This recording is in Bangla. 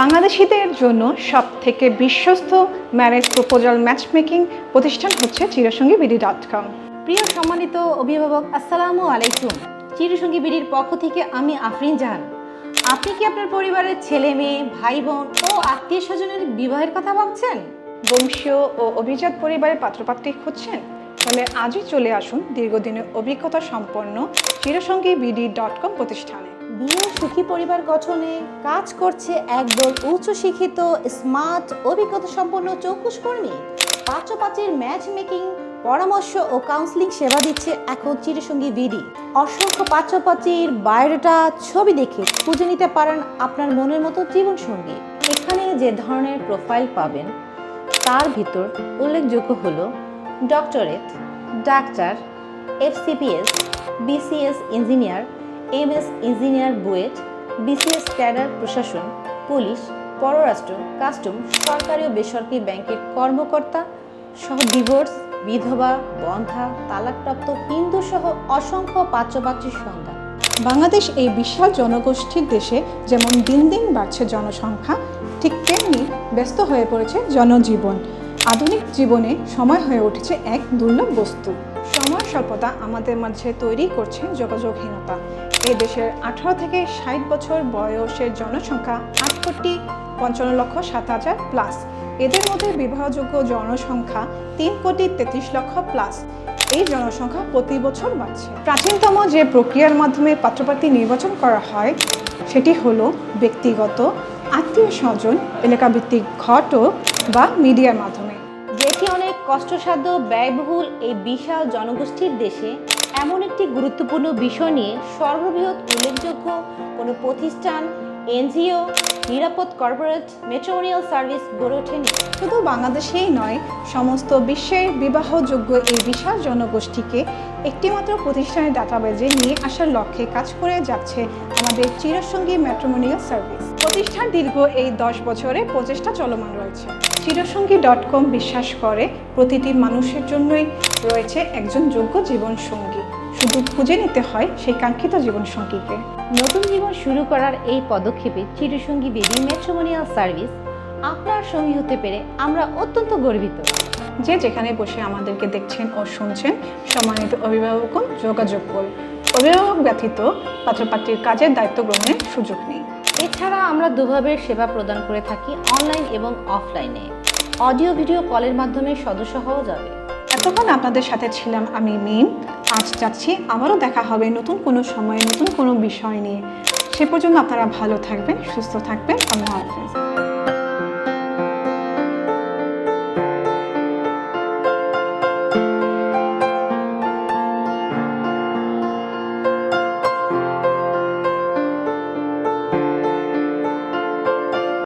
বাংলাদেশিদের জন্য সব থেকে বিশ্বস্ত ম্যারেজ প্রপোজাল ম্যাচ মেকিং প্রতিষ্ঠান হচ্ছে চিরসঙ্গী বিডি ডট কম। প্রিয় সম্মানিত অভিভাবক আসসালামু আলাইকুম। চিরসঙ্গী বিডির পক্ষ থেকে আমি আফরিন জাহান। আপনি কি আপনার পরিবারের ছেলে মেয়ে ভাই বোন ও আত্মীয় স্বজনের বিবাহের কথা ভাবছেন? বংশীয় ও অভিজাত পরিবারের পাত্রপাত্রী খুঁজছেন? তাহলে আজই চলে আসুন দীর্ঘদিনের অভিজ্ঞতা সম্পন্ন চিরসঙ্গী বিডি ডট কম প্রতিষ্ঠানে। বিয়ে সুখী পরিবার গঠনে কাজ করছে একদল উচ্চ শিক্ষিত স্মার্ট অভিজ্ঞতা সম্পন্ন চৌকুশ কর্মী। পাত্রপাত্রীর ম্যাচ মেকিং পরামর্শ ও কাউন্সিলিং সেবা দিচ্ছে এখন চিরসঙ্গী বিডি অসংখ্য পাত্রপাত্রীর বায়োডাটা ছবি দেখে খুঁজে নিতে পারেন আপনার মনের মতো জীবনসঙ্গী। এখানে যে ধরনের প্রোফাইল পাবেন, তার ভিতর উল্লেখযোগ্য হলো doctorate doctor FCPS BCS engineer MS engineer BUET, BCS cadre প্রশাসন, পুলিশ, পররাষ্ট্র কাস্টম সরকারি ও বেসরকারি ব্যাংকের কর্মকর্তা, সহ ডিভোর্স, বিধবা, বন্ধা, তালাকপ্রাপ্ত হিন্দু সহ অসংখ্য পাত্রপাত্রীর সন্ধান বাংলাদেশ এই বিশাল জনগোষ্ঠীর দেশে যেমন দিন দিন বাড়ছে জনসংখ্যা, ঠিক তেমনি ব্যস্ত হয়ে পড়েছে জনজীবন। আধুনিক জীবনে সময় হয়ে উঠেছে এক দুর্লভ বস্তু। সময় স্বল্পতা আমাদের মাঝে তৈরি করছে যোগাযোগহীনতা। এ দেশের আঠারো থেকে ষাট বছর বয়সের জনসংখ্যা আট কোটি পঞ্চান্ন লক্ষ সাত হাজার প্লাস এদের মধ্যে বিবাহযোগ্য জনসংখ্যা তিন কোটি তেত্রিশ লক্ষ প্লাস এই জনসংখ্যা প্রতি বছর বাড়ছে। প্রাচীনতম যে প্রক্রিয়ার মাধ্যমে পাত্রপাত্রী নির্বাচন করা হয়, সেটি হলো ব্যক্তিগত, আত্মীয় স্বজন, এলাকাভিত্তিক ঘটক বা মিডিয়ার মাধ্যমে। কষ্টসাধ্য, ব্যয়বহুল এই বিশাল জনগোষ্ঠীর দেশে এমন একটি গুরুত্বপূর্ণ বিষয় নিয়ে সর্ববৃহৎ উল্লেখযোগ্য কোনো প্রতিষ্ঠান এনজিও, নিরাপদ কর্পোরেট মেট্রোমোনিয়াল সার্ভিস গড়ে ওঠেনি শুধু বাংলাদেশেই নয়, সমস্ত বিশ্বের বিবাহযোগ্য এই বিশাল জনগোষ্ঠীকে একটিমাত্র প্রতিষ্ঠানের ডাটাবেজে নিয়ে আসার লক্ষ্যে কাজ করে যাচ্ছে আমাদের চিরসঙ্গী ম্যাট্রিমোনিয়াল সার্ভিস। প্রতিষ্ঠান দীর্ঘ এই দশ বছরে প্রচেষ্টা চলমান রয়েছে। চিরসঙ্গী ডট কম বিশ্বাস করে প্রতিটি মানুষের জন্যই রয়েছে একজন যোগ্য জীবনসঙ্গী। শুধু খুঁজে নিতে হয় সেই কাঙ্ক্ষিত জীবনসঙ্গীকে। নতুন জীবন শুরু করার এই পদক্ষেপে চিরসঙ্গী বেবি মেট্রোমোনিয়াল সার্ভিস আপনার সঙ্গী হতে পেরে আমরা অত্যন্ত গর্বিত। যে যেখানে বসে আমাদেরকে দেখছেন ও শুনছেন সম্মানিত অভিভাবকগণ যোগাযোগ করুন অভিভাবক ব্যতীত পাত্রপাত্রীর কাজের দায়িত্ব গ্রহণের সুযোগ নেই। এছাড়া আমরা দুভাবে সেবা প্রদান করে থাকি অনলাইন এবং অফলাইনে। অডিও ভিডিও কলের মাধ্যমে সদস্য হওয়া যাবে। এতক্ষণ আপনাদের সাথে ছিলাম, আমি মিম। আজ যাচ্ছি, আবারও দেখা হবে নতুন কোনো সময়ে, নতুন কোনো বিষয় নিয়ে। সে পর্যন্ত আপনারা ভালো থাকবেন, সুস্থ থাকবেন। আল্লাহ হাফেজ।